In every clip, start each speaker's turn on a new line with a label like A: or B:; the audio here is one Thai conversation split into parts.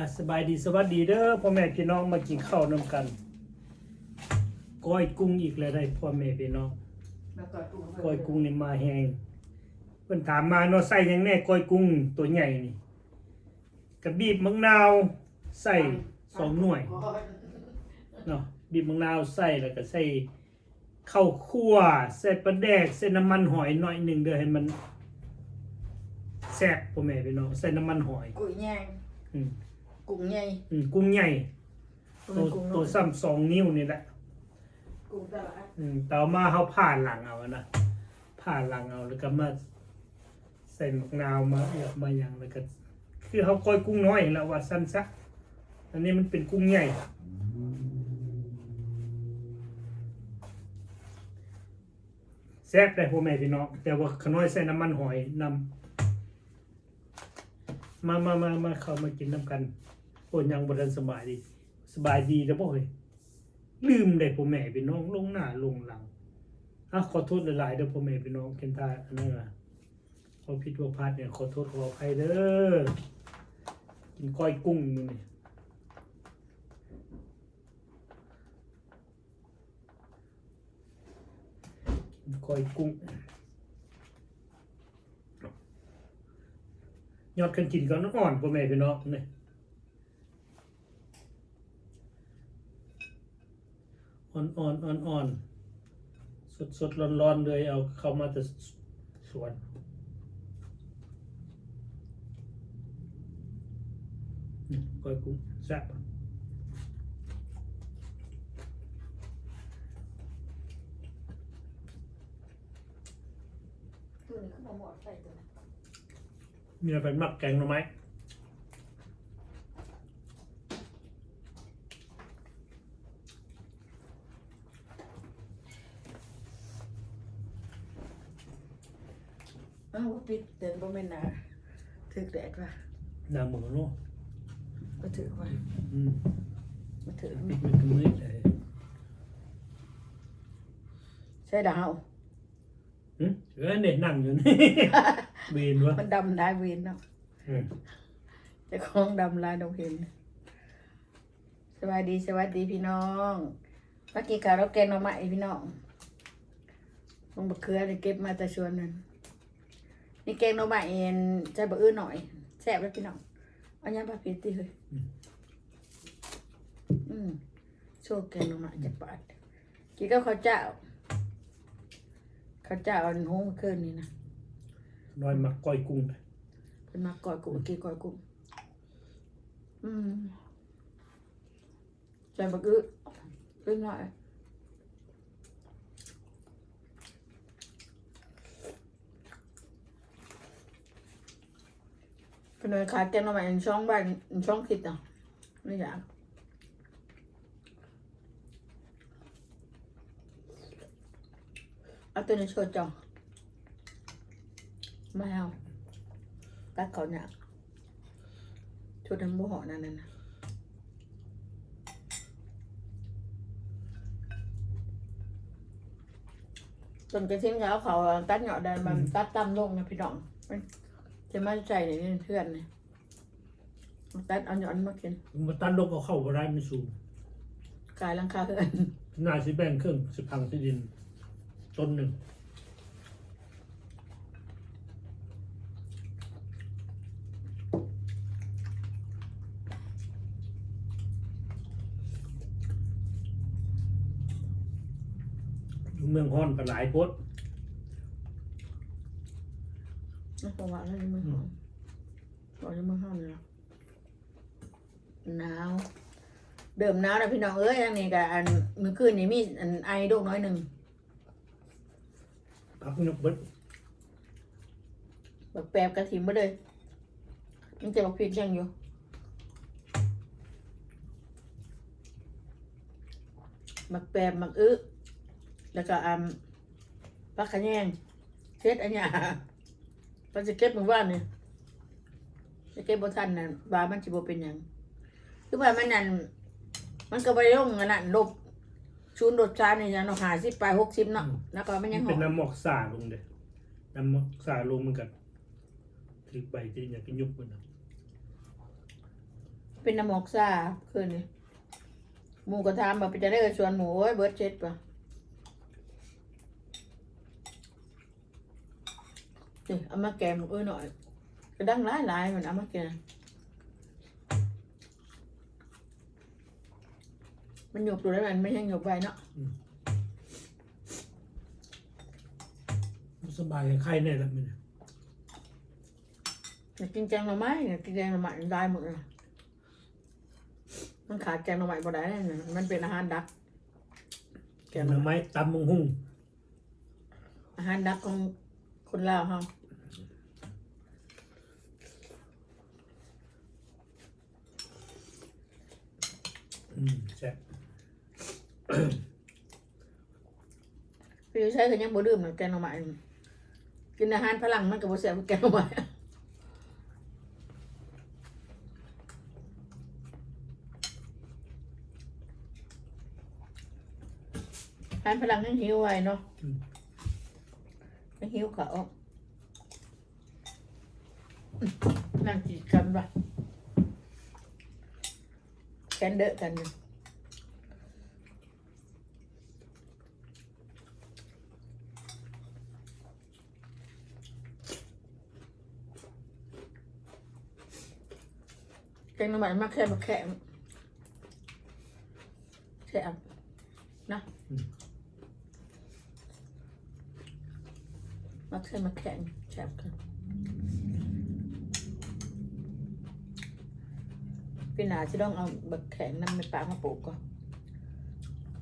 A: อะสบายดีสวัสดีเด้อพ่อแม่พี่น้องมากินข้าวนำกันก้อยกุ้งอีกแล้วได้พ่อแม่พี่น้อง
B: แล้วก็กุ้ง
A: ก้อยกุ้งนี่มาแหงเพิ่นถามมาเนาะใส่หยังแน่ก้อยกุ้งตัวใหญ่นี่กระบีบมะนาวใส่สองหน่วยเนาะบีบมะนาวใส่แล้วก็ใส่ข้าวคั่วใส่ปลาแดกใส่น้ำมันหอยหน่อยหนึงเด้อให้มันแซ่บพ่อแม่พี่น้องใส่น้ำมันหอย
B: กุ้งใหญ่
A: อืม
B: กุ้งใหญ่
A: อืมกุ้งใหญ่ตัว
B: กุ้ง
A: ตัวซ้ำสองนิ้วนี่แหละ
B: กุ้งตลาด
A: อืมแต่เอามาเขาผ่านหลังเอานะผ่านหลังเอาแล้วก็มาใส่มะนาวมาเอือกมาอย่างแล้วก็ คือเขาก้อยกุ้งน้อยแล้วว่าสั้นซะอันนี้มันเป็นกุ้งใหญ่แซ่บได้พ่อแม่พี่น้องแต่ว่าขน้อยใส่น้ำมันหอยนำมามามามาเข้ามากินน้ำกัน โอ้ยังบทันสบายดี สบายดีแล้วบ่เฮ้ยลืมได้พ่อแม่พี่น้องลงหน้าลงหลังอะขอโทษหลายๆเด้อพ่อแม่พี่น้องเคนตาอันนั้นน่ะขอผิดว่าพลาดเนี่ยขอโทษขออภัยเด้อกินก้อยกุ้งอยู่นี่กินก้อยกุ้งยอดกันกินก่อนอ่อนพ่อแม่พี่น้องนี่ อ่อนอ่อนอ่อนอ่อนสดสดร้อนร้อนๆเลยเอาเข้ามาแต่สวนอืมก้อยกุ้งแซ่บ
B: ตัวนี้เขาบอกหมดใส่ตัวนี้
A: มีอะไรเป็นมักแกงหน่อไม้
B: อ้าวปิดเดินบ่แม่นนะถึกแดดว่ะ
A: หนาหมูเนาะ
B: บ่ถึกว่ะ
A: อืม
B: บ่ถึก
A: ปิดมันก็มืดเลย
B: ใช่ดาว
A: หึเออเนี่ยนั่งอยู่นี่ เวนวะ
B: มันดำได้เวนเนาะ
A: อืม
B: แต่ของดำลายดงเห็น สวัสดีสวัสดีพี่น้องเมื่อกี้ข้าวเราแกงหน่อไม้พี่น้องลงบะเขือเลยเก็บมาแต่ชวนนั้น นี่แกงหน่อไม้เอ็นใจบะอื้อหน่อยแซ่บเลยพี่น้องเอายังปลาพิษติเลยอืมโชว์แกงหน่อไม้จากบาทกินก็ข้าวเจ้าข้าวเจ้าอันหงเมื่อคืนนี่นะ
A: น้อยมักก้อยกุ้งไป
B: เป็นมาก่อยกุ้งกินก่อยกุ้งอืมใจบะอื้ออื้อหน่อย เป็นไงคะแกงหน่อไม้อันช่องบ้านอันช่องคิดอะไม่อยากเอาตัวนี้โชว์จอไม่เอาตัดเขาเนี่ยชุดน้ำบ่หอนั่นน่ะนะส่วนกระเทียมขาเขาตัดเหยาะได้มันตัดต่ำลงนะพี่น้อง จะมาใส่ในนี่เพื่อนเนี่ยตัดเอาหยอนมากิน
A: มาตันลกเอาเข้าบ่ได้มันสูง
B: กายหลังคาเพื่อน
A: หน้าสิแบ่งครึ่งสิพังที่ดินต้นหนึ่งอยู่เมืองฮ้อนก็หลายโพด
B: นะประวัติอะไรมือหอมบอกจะมือหอมเลยนะหนาวเดิมหนาวนะพี่น้องเอ้ยอันนี้กับอันเมื่อคืนนี้มีอันไอโดกน้อยหนึ่ง
A: พักนกเบิด
B: แบบแปบกระถิ่นมาเลยมันจะบอกผิดยังอยู่หมักแปบหมักอื้อแล้วก็อันปักขะแยงเช็ดอันเนี้ย มันจะเก็บมือว่านเนี่ยจะเก็บบนทันน่ะบามันจะบ่เป็นหยังคือว่ามันนั่นมันก็ไปลงอันนั้นลบชูนย์รสชาตินี่ยังเนาะหาสิบไปหกสิบเนาะแล้วก็มันยังห
A: เป็
B: อนม
A: น้ำหมอกสาลงเด้น้ำหมอกสาลงมันกันถึกใบที่อยากกินยุบมันนะ
B: เป็นน้ำหมอกซ่าคืนนี้หมูก็ถามว่าไปจะได้ชวนหมูโอ้ยเบิร์ดเช็ดปะ นี่เอามาแกงเอ้ยหน่อยกระดังหลายหลายๆมันเอามาแกงมันหยกตัวได้มันไม่ใช่หยกใบเนาะ
A: สบายใครเนี่ยละมัน
B: อยากกินแกงหน่อไม้อยากกินแกงหน่อไม้ได้หมดเลยมันขาดแกงหน่อไม้บ่ได้เลยนะมันเป็นอาหารดัก
A: แกงหน่อไม้ตำมงหุ่ง
B: อาหารดักของคนลาวเฮา
A: อืมแซ่บ
B: พี่ใช้ก็ยังบ่ดื่มนะแกงหน่อไม้กินอาหารพลังมันก็บ่แซ่บกว่าแกงหน่อไม้อาหารพลังยังหิวไว้เนาะยังหิวเขาวนั่งจีดกันว่ะแกนเดอะ กันอยู่แกงหน่อไม้มากแค่มาแค่แค่นะมาแค่มาแข่งแฉบกัน พี่นาจะต้องเอาบักแข็งนำในปากมาปลูกก่อน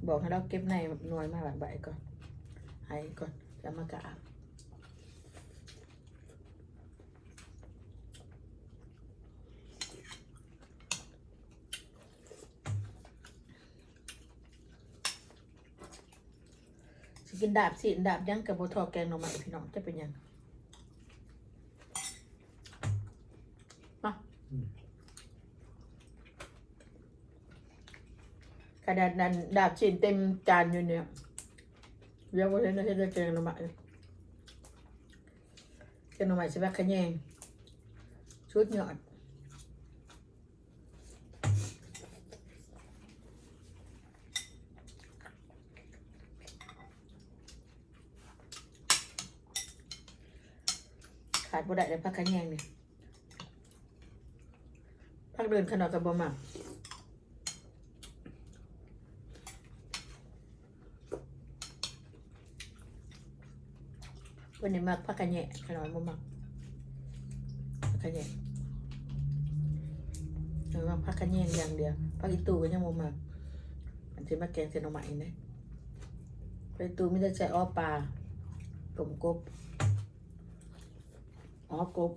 B: บอกให้เราเก็บในหน่วยมาแบบใบก่อนให้ก่อนจะมากะกินดาบสิดาบยังกับโบทอแกงหน่อไม้พี่น้องจะเป็นยังมากระดาษนั้นดาบสินเต็มจานอยู่เนี่ยเรียกว่าเห็นะเห็นแต่แกงหน่อไม้แกงหน่อไม้ใช่ไหมขะแยงชุดหยอดขาดบ่ได้เลยพักขะแยงเนี่ยพักเดินขนาดกับบ่มัก วันนี้มักพักขะแยงขนาดมักพักขะแยงเอามักพักขะแยงอย่างเดียวพักอีตูก็ยังมักอันที่มาแกงเส้นเอาใหม่เนี่ยพักอีตูไม่ได้ใส่อ้อปลาต้มกบอ๋อกบ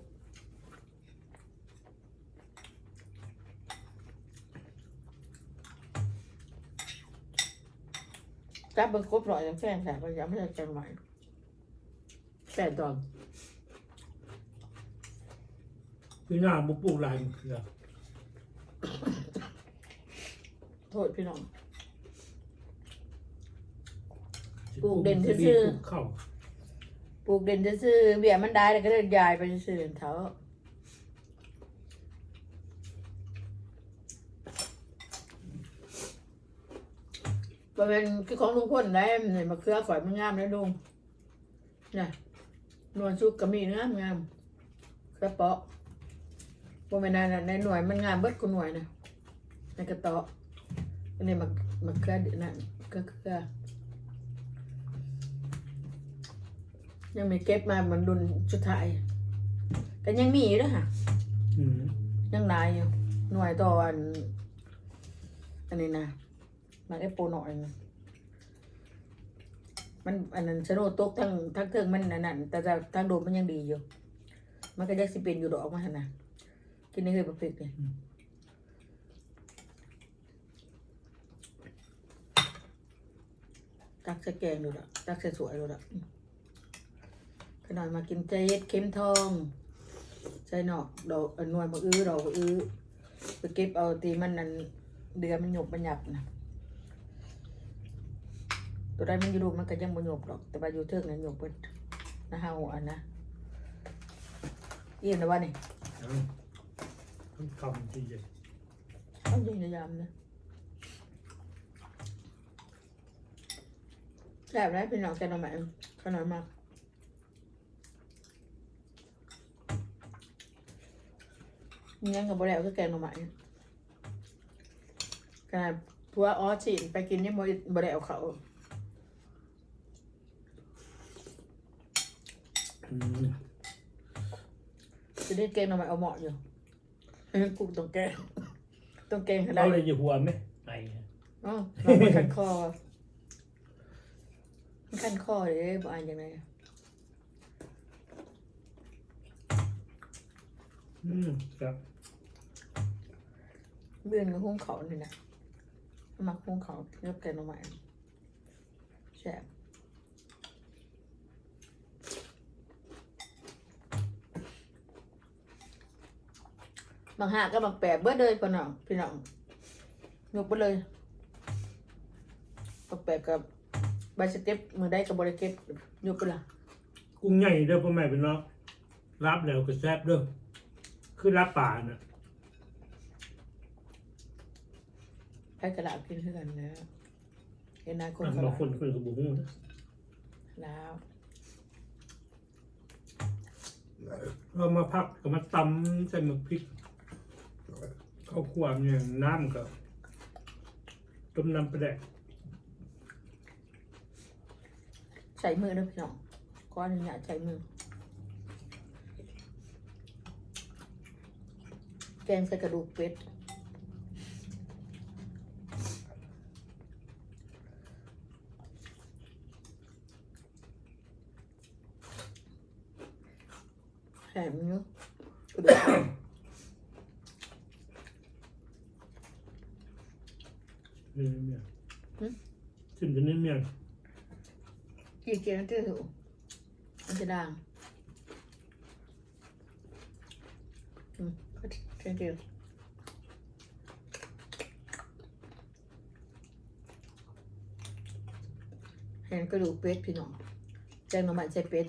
B: จับเบิ้งกบหน่อยยังแฟนแต่ก็ยังไม่ได้จังไหว แฟนตอน
A: พี่หน้าบุปลูกลายมะเขือ
B: โทษพี่น้อง
A: สิ
B: ปลูกเด่น
A: สิ
B: ซื่อๆ
A: ปลูกข้าว
B: ปลูกเด่นจะซื้อๆเบี้ยมันได้แล้วก็เลยยายไปซื้อๆเถาประเป็นคือของลุงพ่นได้เนี่ยมะเขือข่อยมันงามเลยลุงเนี่ ยนวลชุกก็มีเนื้องามกระเปาะบ่แม่นนั่นน่ะในหน่วยมันงามเบิดกูหน่วยนะในกระเตาะอันนี้มะมะเขือนั่นก็คือยังไม่เก็บมาเหมือนดุนสุดท้ายแต่ยังมีอยู่ด้วยค่ะ
A: อืม
B: ยังนายอยู่หน่วยต่ออันอันนี้นะมันไอ้โปรหน่อยนะ มันอันนั้นชะโนดตกทั้งทั้งเทิงมันอันนั้นแต่จะทางโดมมันยังดีอยู่ มันก็ยังสิเป็นอยู่ดอกมาหั่นนะกินได้เคยประเภทเลยตักใส่แกงดูละตักใส่สวยดูละอืมขนาดมากินเจดเข็มทองใส่นอกดอกอันนวลมะอื้อดอกมะอื้อไปเก็บเอาตีมันนั่นเดือมันหยกมันหยับนะ ตัวใดมันอยู่ดูมันก็ยังบ่หยกดอก แต่ว่าอยู่เทิงนั่นหยกเบิดนะฮะหัวนะอิ่มแล้ววะนี่
A: เอาต้องคำที่จะ
B: เอาจริงจะยำเลยแซ่บได้พี่น้องแกงหน่อไม้ขนาดมากมียังกับบะแล้วก็แกงหน่อไม้ขนาดพัวออฉีนไปกินยังบ่บะแล้วเขา
A: อืม
B: จะได้แกงหน่อไม้เอาเหมาะอยู่เออกูต้องแกงต้องแกงให้ได้
A: เอาเลยอยู่หัวไหมไอ้
B: อ๋อลองไปขันคอมันขันคอเลยบ่อ่านยังไง
A: อืมครับ
B: เบื่อนกับหุ้งเขานี่นะหมักหุ้งเขาเลือกแกงหน่อไม้แซ่บ บางหาก็บางแปะเบิดเลยพี่น้องพี่น้องยกไปเลยบางแปะกับใบสเต็ปมือได้กับบริเก็บยกไปละ
A: กุ้งใหญ่เด้อพ่อแม่เป็นเนาะรับแล้วก็แซ่บเด้อคือรับป่าน่ะ
B: ให้กระดาษกินด้วยกันนะเห็นนายคน
A: อะ
B: เขา
A: บางคนคนก็บ่ฮู้นะ
B: แล้ว
A: เรามาพักก็มาตำใส่หมึกพริก ข้าวคั่วเนี่ยน้ำก็ต้มน้ำปลาแดก
B: ใส่มือนะพี่น้องก้อนหนึงอยากใส่มือ แกงใส่กระดูกเป็ดแหมเนื้อกระดูก เป็ด
A: นี่เมียขึ้นจะนี่เมีย
B: กี่เกียงเจอหูมันจะดังอืมก็ thank you เห็นกระดูกเป็ดพี่น้องแจงหน่อไม้ใส่เป็ด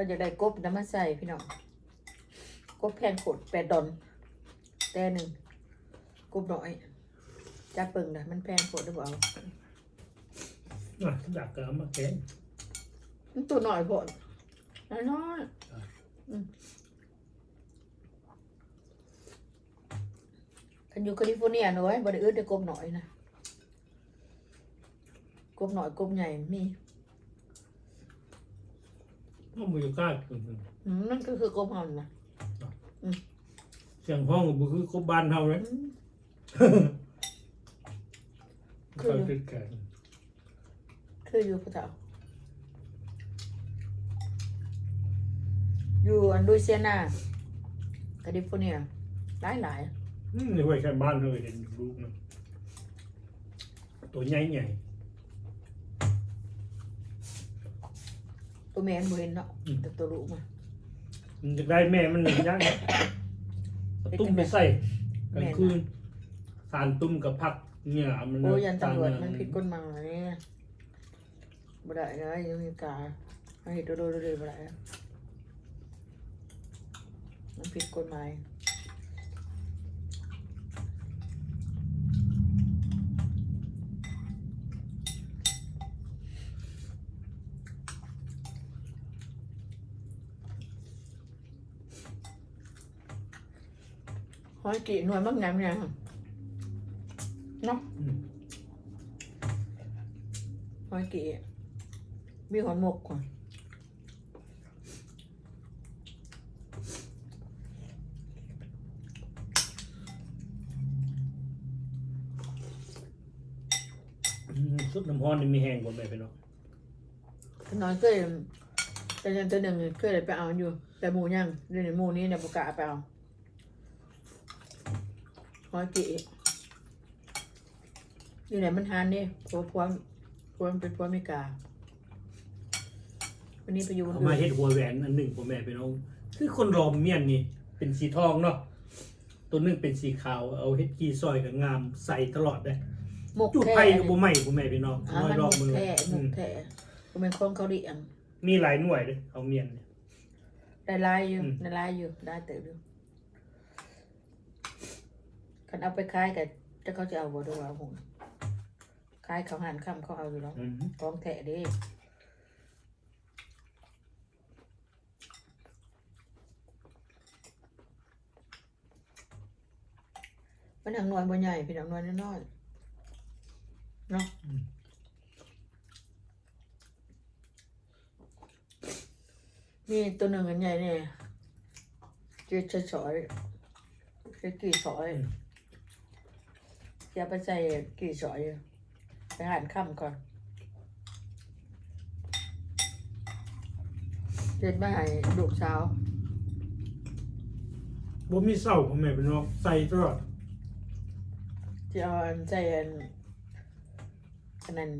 B: ก็จะได้กบน้ำมันใส่พี่น้องกบแพงโขดแปดดอนแต่หนึ่งกบน้อยจักเปิงนะมันแพงโขดหรือเปล่า
A: อะดักก็เอามาแกง
B: มันตัวหน่อยพอน้อยน้อยๆอืมคันอยู่แคลิฟอร์เนียน้อยบริอึดได้กบหน่อยนะกบหน่อยกบใหญ่มี
A: ห้องบรรยากาศ
B: อืมนั่นก็คือกบเห่านะ
A: เสียงห้องก็บ่คือครบบ้านเฮาเลย
B: อืม คือ
A: เขาติดแขน
B: คืออยู่พะเจ้าอยู่อันดูเซียนาแคลิฟอร์เนียหลายหลาย
A: อืมในห้วยแค่บ้านเฮาเห็นลูกนะตัวใหญ่ใหญ่
B: ตัวแมนบ่เห็นเนาะแต่ตัวลูกมา
A: มันจะได้แม่มันหนึ่งย่างเอาตุ้มไปใส่กลางคืนสารตุ้มกับผักเนี่ยมัน
B: โอ้ยันตำรวจ
A: สา
B: มันผิดกฎหมายบ่ได้นะยังมีกาเอาเห็ดโดดๆเลยบ่ได้นะมันผิดกฎหมาย อยกี่หน่วยมักงามเนี่ยเนาะ
A: อืม
B: หอยกี่มีหอนหมกก่อน
A: อืมซุปน้ำร้อนนี่มีแห้งกว่าแม่ไปเนาะ
B: ขน้อยเคยแต่ยังตัวหนึ่งเคยได้ไปเอาอยู่ แต่หมูยังเดี๋ยวนี้หมูนี้เนี่ยบุกล้าไปเอา หอยกี่อยู่ไหนมันทานเนี่ยพัวพัวพัวมันเป็นพัวอเมริกา วันนี้ไปอยู่บน
A: เอา
B: เรื
A: มา
B: อ
A: เฮ็ดหัวแหวนอันหนึ่งพ่อแม่ไปน้องคือคนรอมเมียนนี่ เป็นสีทองเนาะตัวหนึงเป็นสีขาวเอาเฮ็ดกีซอยกับงามใส่ตลอดเลย
B: หมก
A: จุด
B: แท้
A: ไผ่ก็บ่ไหม้บ่แม่พี่น้อง
B: อ่า
A: น้อย
B: มัน
A: ร
B: ห
A: อบ
B: มก
A: มือ
B: แท้หม
A: อื
B: ก
A: ม
B: แท้ก็เป็นของเขาเรียง
A: มีหลายหน่วยเด้อเอาเมียนเนี่ย
B: ได้ลายอยู่
A: อืม
B: ได้ลายอยู่ได้เติบอยู่ คันเอาไปขายก็จะเขาจะเอาบ่ดูว่าหงขายเขาหันค่ำเขาเอาอยู่แล้ว
A: อืม
B: ของแท้เด้มันทางหน่วยบ่ใหญ่พี่น้องหน่วยน้อยๆเนาะมีตัวหนึ่งอันใหญ่เนี่ยเจ๊จะสอยเจ๊กี่สอย จะไปใส่กี่สอยไปหันค่ำก่อนเด็ดมาให้ลูกสาว
A: บ่มีเศร้าพ่อแม่พี่น้องใส่ตลอด
B: จะเอาอันใส่อันอันนั้น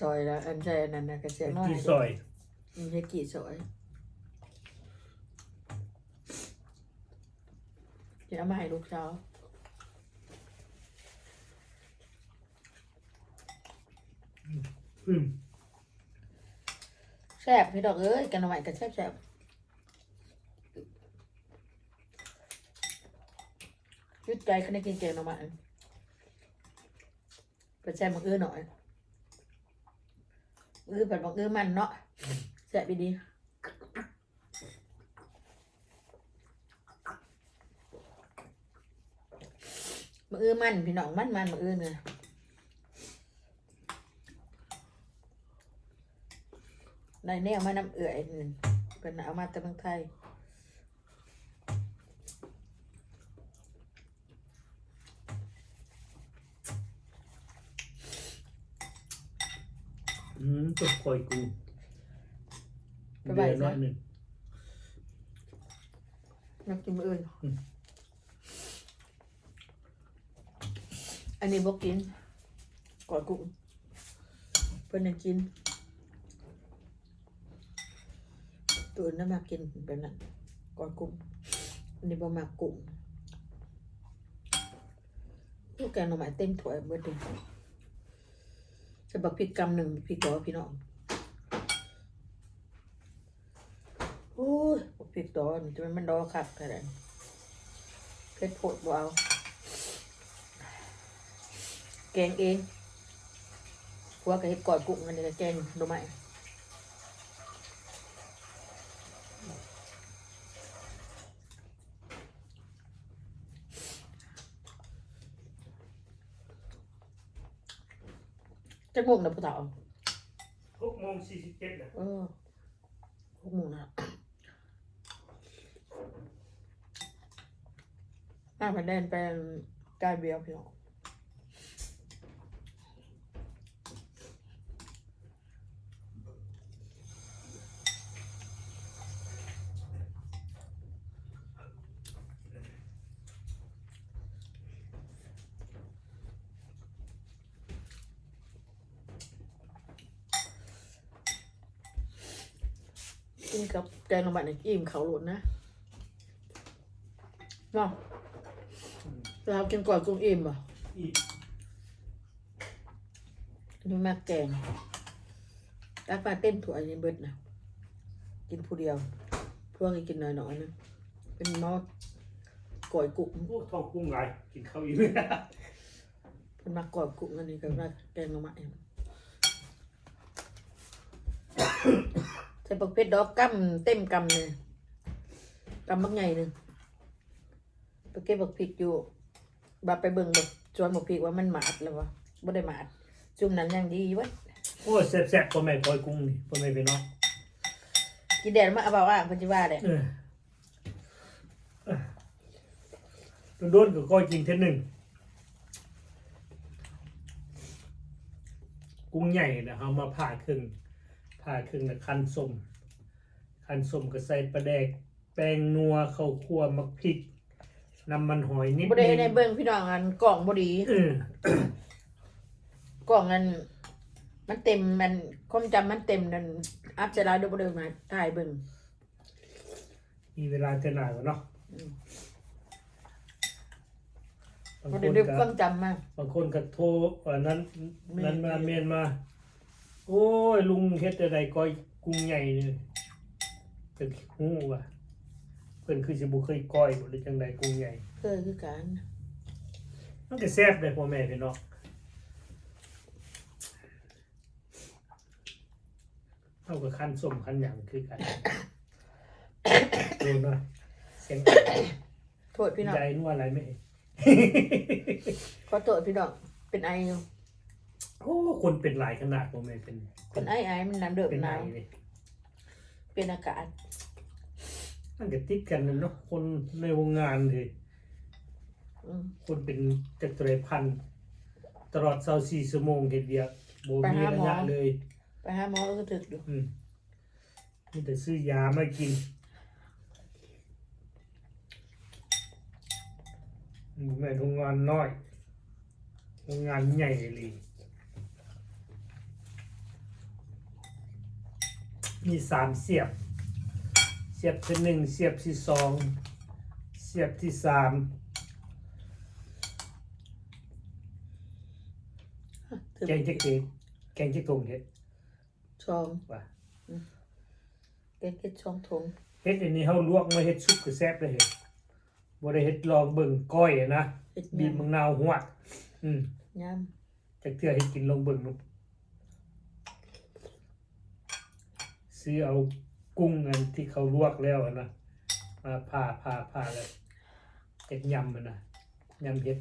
B: ซอยแล้วอันใส่อันนั้นนะกระเสียน้อย
A: กีซอย
B: อืมเฮ็ดกี่ซอยจะเอามาให้ลูกสาว
A: อืม
B: แซ่บพี่ดอกเอ้ยกันเอาไว้กันแซ่บแซ่บยุดใจขนาดกินเก่งหน่อไม้ไปแซ่บมักอื้อหน่อยอื้อผัดมักอื้อมันเนาะแซ่บดีมักอื้อมันพี่น้องมันมันมักอื้อเนี่ย ได้แนวมาน้ำเอื่อยนี่เป็นเอามาแต่เมืองไทย
A: อืมตกคอยกู
B: ไปไหว้
A: เดือน
B: ซะ
A: น้อยหนึง
B: น้ำจิ้มอื่น
A: อืม
B: อันนี้บอกกินก่อนกุ้งเพิ่นยังกิน ตัวอื่นมากินแบบนั้นก่อนกุ้งอันนี้บ่มากุ้งลูกแกงหน่อไม้เต็มถ้วยเบิดเลยจะบักพริกกำหนึ่งพริกดอพี่น้องโอ้ยบักพริดอกนี่จะมันมันดอกคักแค่ไหนเผ็ดโผดบ่เอาแกงเองผัวก็เฮ็ดกอนกุ้งอันนี้ก็แกงหน่อไม้ จะงงนะผู้เฒ่า
A: หกโมงสี่สิบเจ็ดนะ
B: เออพวกหมูนะน่าไปเดินเป็นกายเบียวพี่น้อง งลงไปในอิ่มเขาหลุดนะเนาะเรากินก่อนกุ้งอิ่มอะ
A: อีก
B: นี่มากแกงตักปลาเต็มถ้วยนี่เบิดนะกินผู้เดียว พวกนี้กินน้อยๆนะเป็นหมอก่อยกุ้ง
A: พวกทองกุ้งหลายกินข้าวอีก
B: เป็นมาก่อยกุ้งอันนี้ก็มาแกงลงมาเอง ใส่ปักเพชรดอกกั้มเต็มกำเลยกำบักใหญ่หนึ่งไปเก็บบักพริกอยู่บาไปเบิ่งบักจวนบักพริกว่ามันหมาดแล้ววะบ่ได้หมาดจุ่มนั้นยังดีเวะ
A: โอ้ยแซ่บๆพ่อแม่คอยกุ้งนี่พ่อแม่พี่น้อง
B: กินแดดมาเอาบ่าว่าเพิ่นสิว่าแดด
A: เออเออโดนๆก็ก้อยกินเท่านึงกุ้งใหญ่นะเอามาผ่าครึ่ง ผ่าครึ่งนะคั้นส้มคั้นส้มก็ใส่ปลาแดก แป้งนัวข้าวคั่วมักพริกน้ำมันหอยนิด
B: บ่ได้
A: นึง
B: ในเบิ่งพี่น้องอันกล่องบ่ดี
A: เออก
B: ล่องนั้นมันเต็มมันความจำมันเต็มนั่นอัพจะลาดูบ่ได้มาถ่ายเบิ่ง
A: มีเวลาเท่าไหร่วะเนาะ
B: อืม
A: บาง
B: มัน
A: ค
B: ได้
A: น
B: เรียก
A: ก็
B: ความจำมา
A: บางคนก็โทรอันนั้น
B: แม่
A: นั้นมาเมียนมา โอ้ย ลุงเฮ็ดอะไรก้อยกุ้งใหญ่นี่จะฮู้ว่าเพิ่นคือสิบ่เคยก้อยบ่หรือจังใดกุ้งใหญ่
B: เคยคือกัน
A: มันก็แซ่บเลยพ่อแม่พี่น้องเท่ากับคันส้มคันหยังคือกันดูหน่อยเสียง
B: โทษพี่น้อง
A: ใจนวดอะไรไหม
B: ขอโทษพี่น้องเป็นไออยู่
A: โอ้คนเป็นหลายขนาดพ่อแม่เป็น
B: เป็นไอไอมันน้ำเดือด
A: เป็น
B: ห
A: ไง
B: นาว
A: เลย
B: เป็นอากาศ
A: มันก็ติดกันนะเนาะคนในวงงานเลย
B: อืม
A: คนเป็นจักรพันธ์ตลอด24ชั่วโมงเฮ็ดเวียกบ่มีระยะเลย
B: ไปหาหมอก็ถึกอยู่
A: อืมมีแต่ซื้อยามากินอืมแม่นโรงงานน้อยโรงงานใหญ่เลย มีสามเสียบ เสียบที่หนึ่งเสียบที่สองเสียบที่สาม
B: ถึก
A: แกงจะเกตแกงจะตรงเฮ็ด
B: ชอง
A: ว่า
B: เก็ดเก็ดช่องทง
A: เฮ็ดอันนี้เฮาลวกมาเฮ็ดซุปก็แซ่บเลยเฮ็ดบ่ได้เฮ็ดลองเบิ่งก้อยอะนะ
B: เฮ็ด
A: บีบ
B: ยำ
A: มะนาวหัวอืม
B: ย
A: จักเทื่อเฮ็ดกินลองเบิ่งลูก ซื้อเอากุ้งอันที่เขาลวกแล้วนะมาผ่าผ่าผ่าแล้วเฮ็ดยำมันนะยำเฮ็ด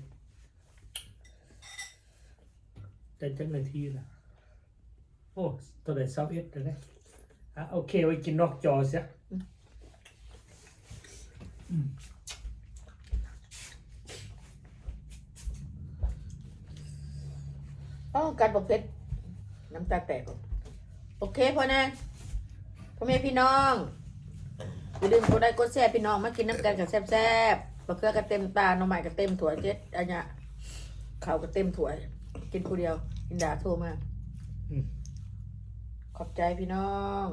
A: ได้จักนาทีละโอ้ตัวได้21แล้วนะอะโอเคไว้กินนอกจอเสีย
B: อ๋อการบอกเพชรน้ำตาแตกออกโอเคพ่อนะ พ่อแม่พี่น้องอย่าลืมกดได้กดแชร์พี่น้องมากินน้ำกันกับแซ่บๆบะเขือก็เต็มตาหน่อไม้ก็เต็มถ้วยเจ็ดอันเนี้ยข้าวก็เต็มถ้วยกินผู้เดียวกินดาโทรมา
A: อืม
B: ขอบใจพี่น้อง